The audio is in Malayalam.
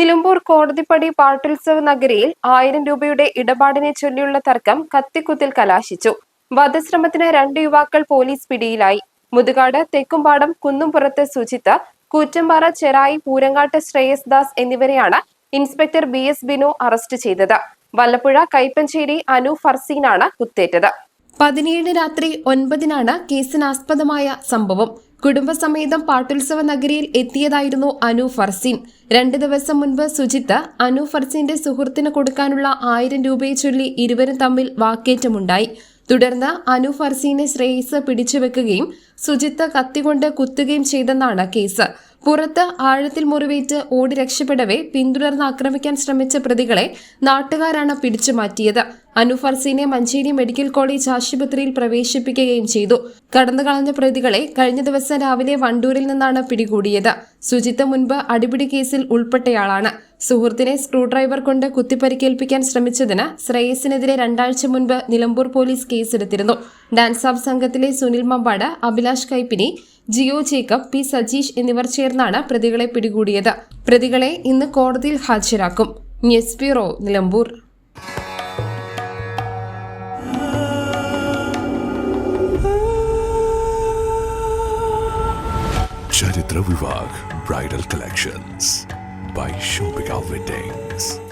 Nilambur Kodathippadi പാട്ടുത്സവ നഗരിയിൽ ആയിരം രൂപയുടെ ഇടപാടിനെ ചൊല്ലിയുള്ള തർക്കം കത്തിക്കുത്തിൽ കലാശിച്ചു. വധശ്രമത്തിന് രണ്ട് യുവാക്കൾ പോലീസ് പിടിയിലായി. മുതുകാട് തെക്കുംപാടം കുന്നുംപുറത്ത് സുജിത്ത് കൂറ്റമ്പാറ ചെറായി പൂരങ്ങാട്ട് ശ്രേയസ് ദാസ് എന്നിവരെയാണ് inspector B S Binu arrest ചെയ്തത്. വല്ലപ്പുഴ കൈപ്പഞ്ചേരി അനു ഫർസീനാണ് കുത്തേറ്റത്. പതിനേഴ് രാത്രി ഒൻപതിനാണ് കേസിനാസ്പദമായ സംഭവം. കുടുംബസമേതം പാട്ടുത്സവ നഗരിയിൽ എത്തിയതായിരുന്നു അനു ഫർസീൻ. രണ്ട് ദിവസം മുൻപ് സുജിത്ത് അനു ഫർസീന്റെ സുഹൃത്തിന് കൊടുക്കാനുള്ള ആയിരം രൂപയെ ചൊല്ലി ഇരുവരും തമ്മിൽ വാക്കേറ്റമുണ്ടായി. തുടർന്ന് അനു ഫർസീനെ ശ്രേയസ് പിടിച്ചുവെക്കുകയും സുജിത്ത് കത്തികൊണ്ട് കുത്തുകയും ചെയ്തെന്നാണ് കേസ്. പുറത്ത് ആഴത്തിൽ മുറിവേറ്റ് ഓടി രക്ഷപ്പെടവേ പിന്തുടർന്ന് ആക്രമിക്കാൻ ശ്രമിച്ച പ്രതികളെ നാട്ടുകാരാണ് പിടിച്ചു മാറ്റിയത്. അനുഫർസീനെ മഞ്ചേരി മെഡിക്കൽ കോളേജ് ആശുപത്രിയിൽ പ്രവേശിപ്പിക്കുകയും ചെയ്തു. കടന്നുകളഞ്ഞ പ്രതികളെ കഴിഞ്ഞ ദിവസം രാവിലെ വണ്ടൂരിൽ നിന്നാണ് പിടികൂടിയത്. സുജിത്ത് മുൻപ് അടിപിടി കേസിൽ ഉൾപ്പെട്ടയാളാണ്. സുഹൃത്തിനെ സ്ക്രൂഡ്രൈവർ കൊണ്ട് കുത്തിപ്പരിക്കേൽപ്പിക്കാൻ ശ്രമിച്ചതിന് ശ്രേയസിനെതിരെ രണ്ടാഴ്ച മുൻപ് നിലമ്പൂർ പോലീസ് കേസെടുത്തിരുന്നു. ഡാൻസ് ഓഫ് സംഘത്തിലെ സുനിൽ മമ്പാട് അഭിലാഷ് കൈപ്പിനി ജിയോ ജേക്കബ് പി സജീഷ് എന്നിവർ ചേർന്നാണ് പ്രതികളെ പിടികൂടിയത്. പ്രതികളെ ഇന്ന് കോടതിയിൽ ഹാജരാക്കും. News bureau Nilambur. Charithra Vivah bridal collections by Shopika weddings